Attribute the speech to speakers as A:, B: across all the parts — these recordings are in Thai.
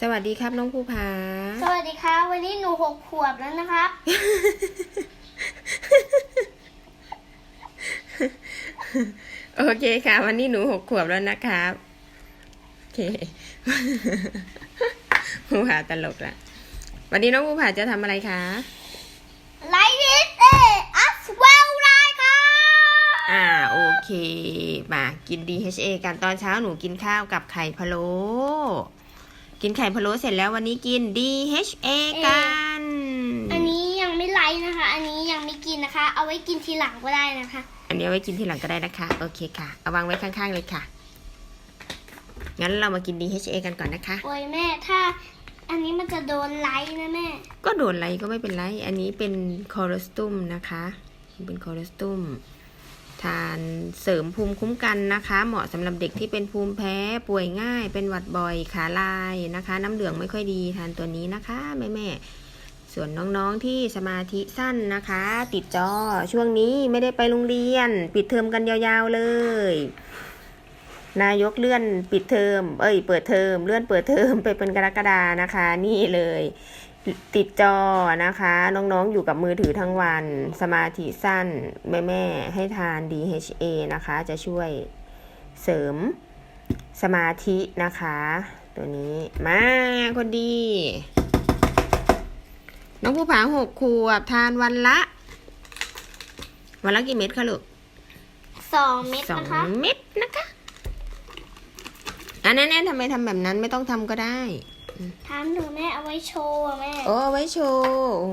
A: สวัสดีครับน้องภูผา
B: สวัสดีครับ วันนี้หนูหกขวบแล้วนะครับ
A: โอเคค่ะ วันนี้หนูหกขวบแล้วนะครับ โอเคภูผาตลกละ วันนี้น้องภูผาจะทำอะไรคะ
B: ไลท์ดิสเออัสเวลไลครับ
A: อ่าโอเค มากิน DHA กันตอนเช้าหนูกินข้าวกับไข่พะโล้ กินไข่พะโล้เสร็จแล้ววันนี้กิน DHA กัน
B: อันนี้ยังไม่ไลท์นะคะ อันนี้ยังไม่กินนะคะ เอาไว้กินทีหลังก็ได้นะคะ
A: อันนี้เอาไว้กินทีหลังก็ได้นะคะ โอเคค่ะ เอาวางไว้ข้างๆเลยค่ะ งั้นเรามากิน DHA กันก่อนนะคะ
B: โอ้ยแม่ถ้าอันนี้มันจะโดนไลท์นะแม่
A: ก็โดนไรก็ไม่เป็นไร อันนี้เป็นคอเลสตุมนะคะ เป็นคอเลสตุม ทานเสริมภูมิคุ้มกันนะคะ เหมาะสำหรับเด็กที่เป็นภูมิแพ้ป่วยง่าย เป็นหวัดบ่อยขาลายนะคะ น้ำเหลืองไม่ค่อยดีทานตัวนี้นะคะแม่แม่ส่วนน้องๆที่สมาธิสั้นนะคะ ติดจอช่วงนี้ไม่ได้ไปโรงเรียน ปิดเทอมกันยาวๆเลย นายกเลื่อนปิดเทอมเอ้ย เปิดเทอมเลื่อนเปิดเทอมไปเป็นกรกฎานะคะ นี่เลย ติดจอนะคะ น้องๆอยู่กับมือถือทั้งวัน สมาธิสั้น แม่ๆให้ทาน DHA นะคะ จะช่วยเสริมสมาธินะคะ ตัวนี้มาคนดี น้องผู้ผาหกขวบทานวันละ วันละกี่เม็ดคะลูก
B: สองเม็ด
A: สอง
B: นะคะ
A: เม็ดนะคะ อันนั้นๆทำไมทำแบบนั้นไม่ต้องทำก็ได้
B: ทำหนูแม่เอาไว้โชว์อะแม่
A: โอ้เอาไว้โชว์โอ้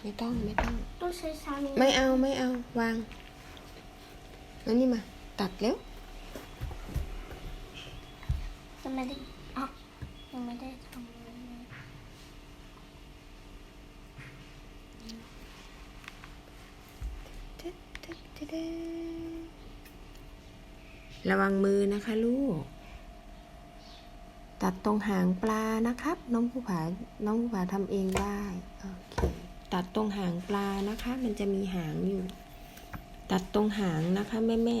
A: ไม่ต้องไม่ต้อง
B: ต้องใช้ซ้ำ
A: ไม่เอาไม่เอาวางอันนี้มา ตัดแล้ว
B: จะไม่ได้อ๋อยังไม่ได้ทำเลยแม่
A: ระวังมือนะคะลูก ตัดตรงหางปลานะครับ น้องผู้ผาน้องผู้ผาทำเองได้โอเคตัดตรงหางปลานะคะ มันจะมีหางอยู่ ตัดตรงหางนะคะแม่แม่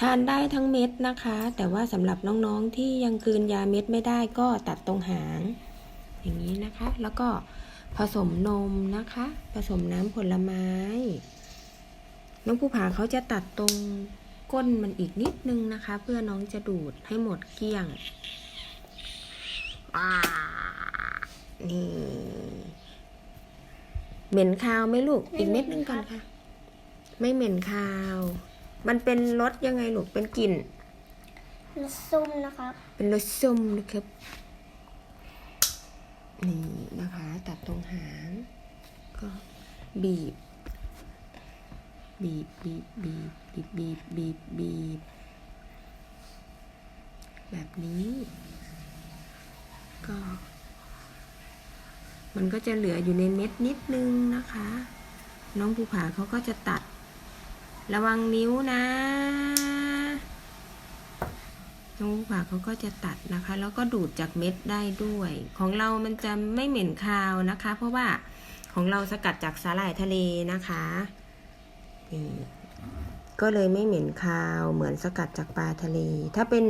A: ทานได้ทั้งเม็ดนะคะ แต่ว่าสำหรับน้องๆที่ยังกลืนยาเม็ดไม่ได้ก็ตัดตรงหาง อย่างนี้นะคะ แล้วก็ผสมนมนะคะ ผสมน้ำผลไม้ น้องผู้ผาเขาจะตัดตรงก้นมันอีกนิดนึงนะคะ เพื่อน้องจะดูดให้หมดเกลี้ยงอ่านี่เหม็นคาวไหมลูก อีกเม็ดนึงก่อนค่ะ ไม่เหม็นคาว มันเป็นรสยังไงลูก เป็นกลิ่น
B: รสส้มนะครับ
A: เป็นรสส้มนะครับ นี่นะคะ ตัดตรงหาง ก็บีบ บีบบีบบีบบีบบีบบีบบีบแบบนี้ ก็ มันก็จะเหลืออยู่ในเม็ดนิดนึงนะคะ น้องภูผาเขาก็จะตัด ระวังนิ้วนะ น้องภูผาเขาก็จะตัดนะคะ แล้วก็ดูดจากเม็ดได้ด้วย ของเรามันจะไม่เหม็นคาวนะคะ เพราะว่าของเราสกัดจากสาหร่ายทะเลนะคะ นี่ก็เลยไม่เหม็นคาวเหมือนสกัดจากปลาทะเล ถ้าเป็น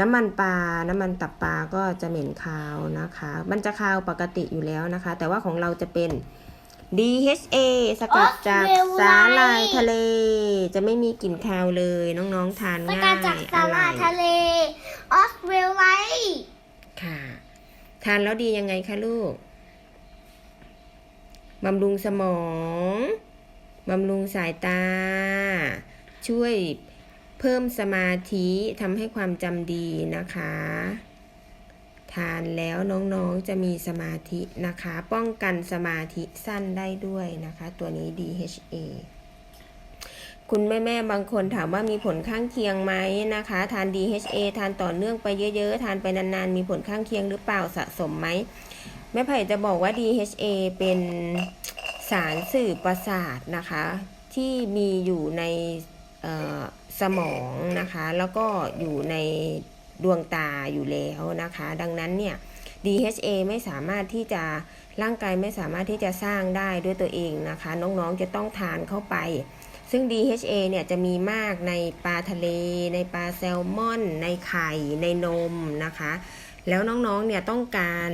A: น้ำมันปลา น้ำมันตับปลาก็จะเหม็นคาวนะคะ มันจะคาวปกติอยู่แล้วนะคะ แต่ว่าของเราจะเป็น DHA สกัดจากสาหร่ายทะเล จะไม่มีกลิ่นคาวเลยน้องๆทาน
B: ส
A: ง่าย
B: กัดจากสาหร่าย
A: อร่อย
B: ทะเล ออสเวลไลท์
A: ค่ะ ทานแล้วดียังไงคะลูกบำรุงสมอง บำรุงสายตา ช่วยเพิ่มสมาธิทำให้ความจำดีนะคะ ทานแล้วน้องๆจะมีสมาธินะคะ ป้องกันสมาธิสั้นได้ด้วยนะคะ ตัวนี้ DHA คุณแม่ๆบางคนถามว่ามีผลข้างเคียงไหมนะคะ ทาน DHA ทานต่อเนื่องไปเยอะๆ ทานไปนานๆ มีผลข้างเคียงหรือเปล่าสะสมไหมแม่ไผ่จะบอกว่า DHA เป็น สารสื่อประสาทนะคะ ที่มีอยู่ในสมองนะคะ แล้วก็อยู่ในดวงตาอยู่แล้วนะคะ ดังนั้นเนี่ย DHA ไม่สามารถที่จะร่างกายไม่สามารถที่จะสร้างได้ด้วยตัวเองนะคะ น้องๆจะต้องทานเข้าไป ซึ่ง DHA เนี่ยจะมีมากในปลาทะเล ในปลาแซลมอน ในไข่ ในนมนะคะ แล้วน้องๆ เนี่ยต้องการ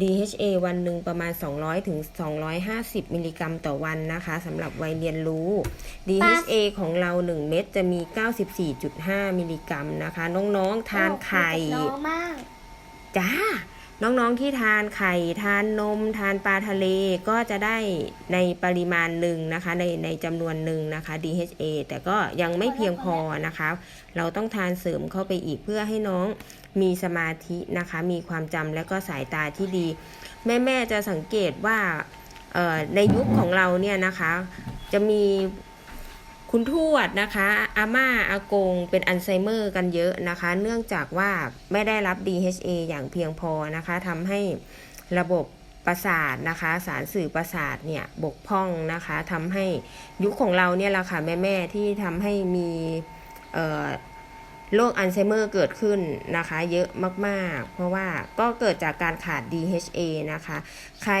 A: DHA วันหนึ่งประมาณ 200ถึง250 มิลลิกรัมต่อวันนะคะสำหรับวัยเรียนรู้ DHA ของเรา 1 เม็ดจะมี 94.5 มิลลิกรัมนะคะ น้องๆ ทานไข่
B: น้องมาก
A: จ้า น้องๆที่ทานไข่ทานนม ทานปลาทะเลก็จะได้ในปริมาณหนึ่งนะคะ ในในจำนวนหนึ่งนะคะ DHA แต่ก็ยังไม่เพียงพอนะคะ เราต้องทานเสริมเข้าไปอีกเพื่อให้น้องมีสมาธินะคะ มีความจำและก็สายตาที่ดี แม่ ๆ จะสังเกตว่าในยุคของเราเนี่ยนะคะ จะมี คุณทวดนะคะอาม่าอากงเป็นอัลไซเมอร์กันเยอะนะคะ เนื่องจากว่าไม่ได้รับ DHA อย่างเพียงพอนะคะทำให้ระบบประสาทนะคะสารสื่อประสาทเนี่ยบกพร่องนะคะทำให้ยุคของเราเนี่ยแหละค่ะแม่ๆที่ทำให้มี โรคอัลไซเมอร์เกิดขึ้นนะคะ เยอะมากๆ เพราะว่าก็เกิดจากการขาด DHA นะคะ ใคร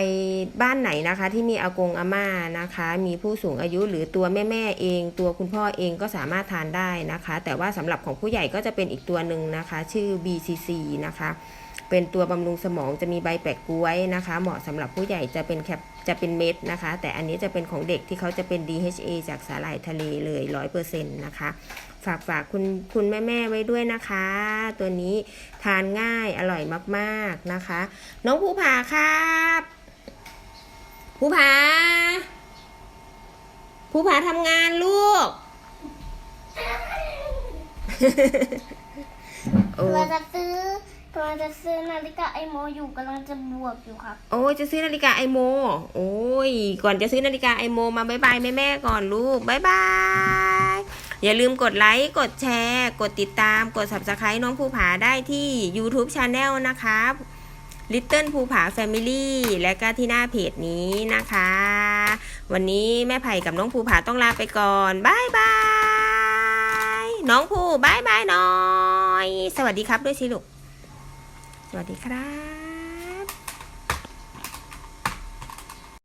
A: บ้านไหนนะคะที่มีอากงอาม่านะคะ มีผู้สูงอายุหรือตัวแม่ๆเอง ตัวคุณพ่อเองก็สามารถทานได้นะคะ แต่ว่าสำหรับของผู้ใหญ่ก็จะเป็นอีกตัวหนึ่งนะคะ ชื่อ BCC นะคะ เป็นตัวบำรุงสมองจะมีใบแปะกล้วยนะคะ เหมาะสำหรับผู้ใหญ่จะเป็นแคป จะเป็นเม็ดนะคะ แต่อันนี้จะเป็นของเด็กที่เขาจะเป็น DHA จากสาหร่ายทะเลเลยร้อยเปอร์เซ็นต์นะคะ ฝากฝากคุณคุณแม่แม่ๆไว้ด้วยนะคะ ตัวนี้ทานง่ายอร่อยมากๆนะคะ น้องภูผาครับภูผาภูผาทำงานลูกโอ้
B: เราจะซื้อ กำลังจะซื้อนาฬิกาไอโมอยู่กำลังจะบวกอยู่ครับ
A: โอ้ยจะซื้อนาฬิกาไอโม โอ้ย ก่อนจะซื้อนาฬิกาไอโมมาบายบายแม่แม่ก่อนลูกบายบาย อย่าลืมกดไลค์ กดแชร์ กดติดตาม กด subscribe น้องภูผาได้ที่ YouTube Channel นะคะ Little ภูผา Family และก็ที่หน้าเพจนี้นะคะ วันนี้แม่ไผ่กับน้องภูผาต้องลาไปก่อนบายบาย น้องภูบายบายหน่อย สวัสดีครับด้วยสิลูก สวัสดีครับ